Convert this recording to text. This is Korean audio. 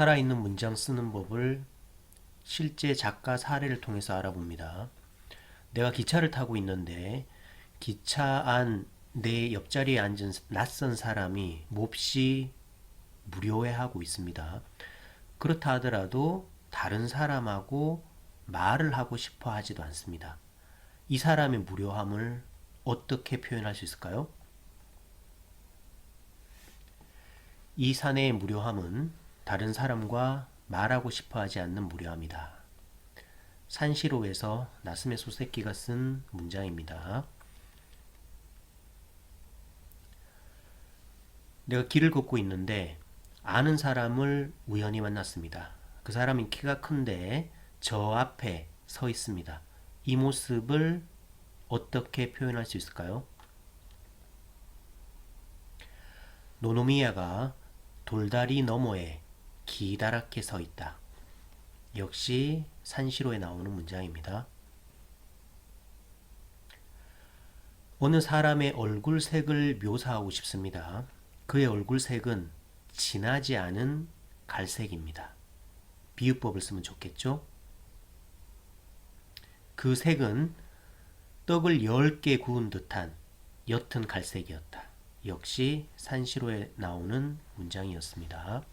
살아있는 문장 쓰는 법을 실제 작가 사례를 통해서 알아봅니다. 내가 기차를 타고 있는데 기차 안 내 옆자리에 앉은 낯선 사람이 몹시 무료해하고 있습니다. 그렇다 하더라도 다른 사람하고 말을 하고 싶어 하지도 않습니다. 이 사람의 무료함을 어떻게 표현할 수 있을까요? 이 사내의 무료함은 다른 사람과 말하고 싶어 하지 않는 무료함이다. 산시로에서 나스메 소세키가 쓴 문장입니다. 내가 길을 걷고 있는데 아는 사람을 우연히 만났습니다. 그 사람이 키가 큰데 저 앞에 서 있습니다. 이 모습을 어떻게 표현할 수 있을까요? 노노미야가 돌다리 너머에 기다랗게 서 있다. 역시 산시로에 나오는 문장입니다. 어느 사람의 얼굴색을 묘사하고 싶습니다. 그의 얼굴색은 진하지 않은 갈색입니다. 비유법을 쓰면 좋겠죠? 그 색은 떡을 10개 구운 듯한 옅은 갈색이었다. 역시 산시로에 나오는 문장이었습니다.